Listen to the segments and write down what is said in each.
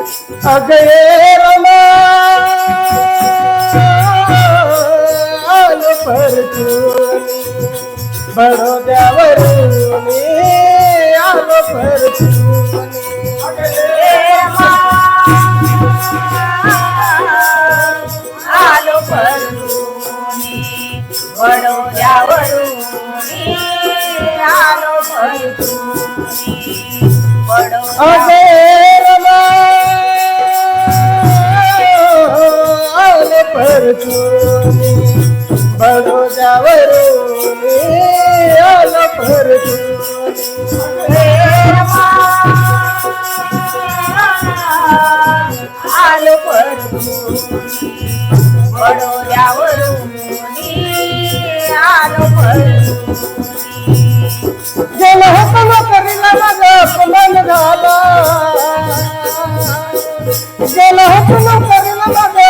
अगे रमा आलो परतुनी आलो आलो गेला होता नोकरीला माझा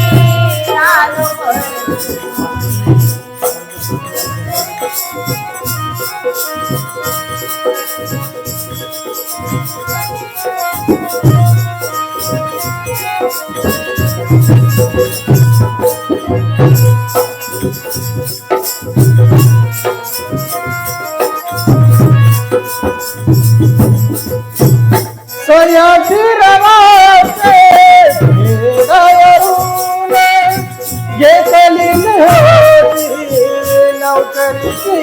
Sonia Tirava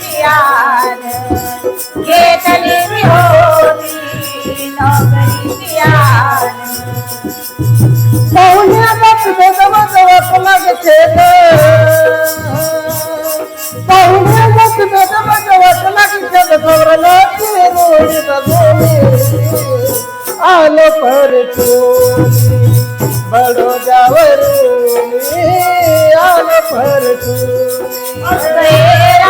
પિયાર. કેટલી વિહોતી નોકરી પિયાર. મોહના બાપ ભગવાન વકલા કે છે મોહના બાપ ભગવાન વકલા કે છે ગૌરલો રોડી બગોલી આલો પર તું બડો જાવરું આલો પર તું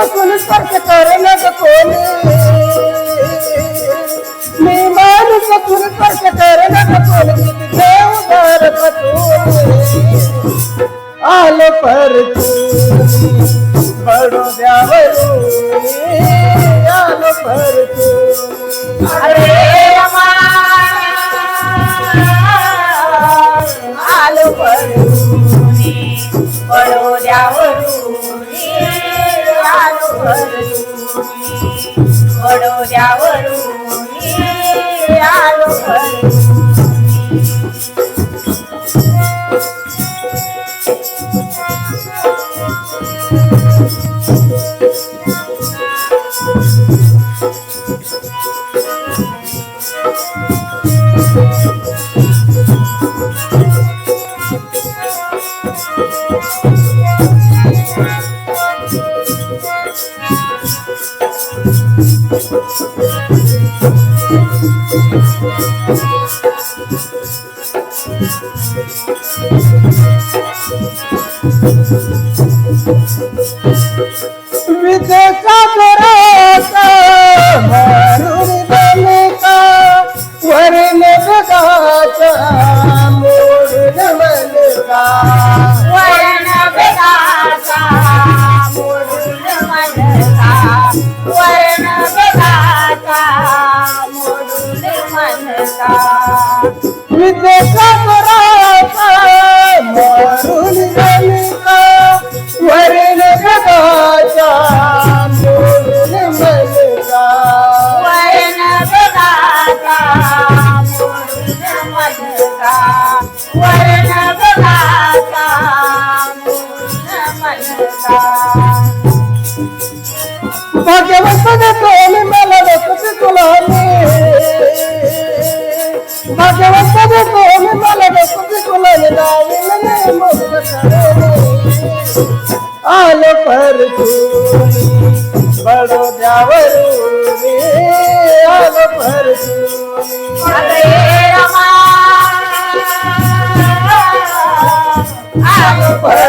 मान पकून स्पर्श करण्यात कोणी मी मान पकून स्पर्श करण्यात कोणी किती देवदार पतून आलो परतून. बडोद्यावरून आलो परतून. अरे आलो परतुनी. वडोद्यावरून आलो Thank you. With the cover भाग्यवंत देतो मी मला देतो तुला मी भाग्यवंत देतो मी मला देतो तुला आलो परतू बडोद्यावरून. i'm Yeah.